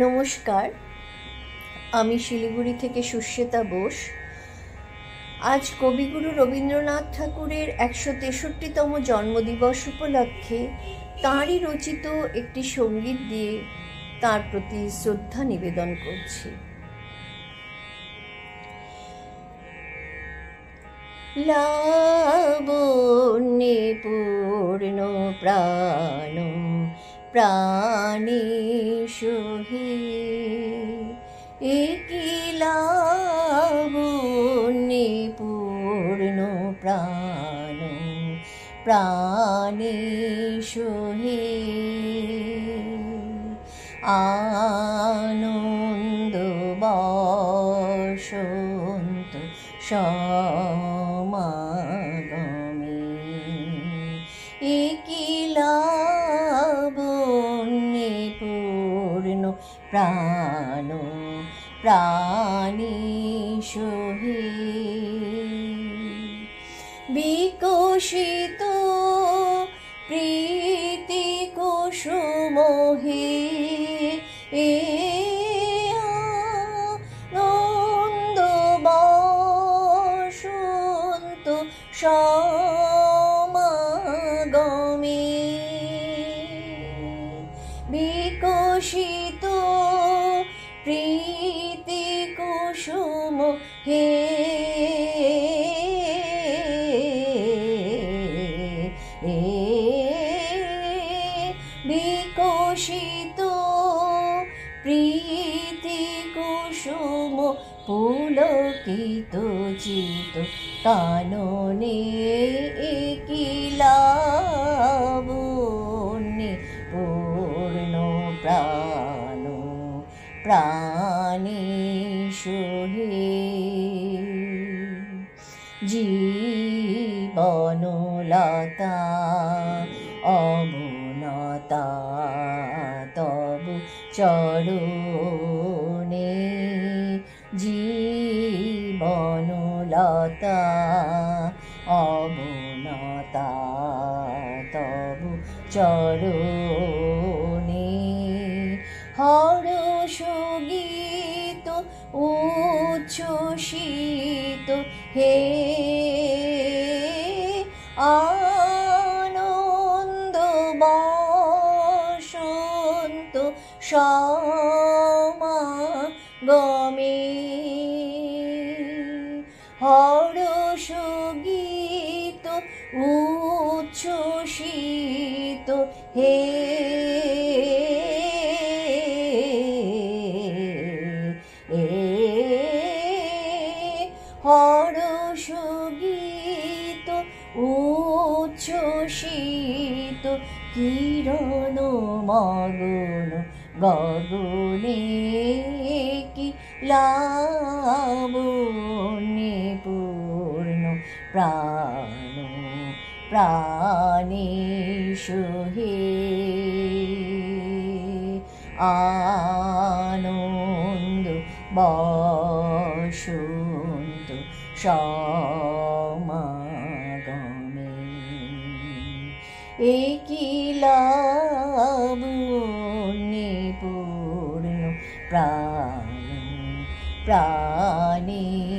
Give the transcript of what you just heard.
নমস্কার, আমি শিলিগুড়ি থেকে সুশ্বেতা বোস। আজ কবিগুরু রবীন্দ্রনাথ ঠাকুরের একশো তেষট্টিতম জন্মদিবস উপলক্ষে তাঁরই রচিত একটি সংগীত দিয়ে তার প্রতি শ্রদ্ধা নিবেদন করছি। লাবণ্যে পূর্ণ প্রাণ প্রাণী সহি একিলাবণ্যে পূর্ণ প্রাণ প্রাণী সহি। আনন্দ বসন্ত সমাগমে পূর্ণ প্রাণ সহি। বিকশিত প্রীতি কুসুমহে এ নন্দ বসন্ত সমাগমে। বিকশিত প্রীতি কুসুম হে বিকশিত প্রীতি কুসুম পুলকিত চিত কাননে কিলাবনে পূর্ণ প্রাণ। প্রাণী সহে জীবনলতা অবনতা তবু চরণে জীবনলতা অবনতা তবু চরণে উচ্ছ্বসিত হে আনন্দ বসন্ত সমাগমে। হরসগীত উচ্ছ্বসিত। হে হরসগীত উচ্ছ্বসিত কিরণ মগন গগনে কি লাবণ্যে পূর্ণ প্রাণ প্রাণী সহে আনন্দ বসন্ত সমাগমে। একিলাবনে পূর্ণ প্রাণ? প্রাণী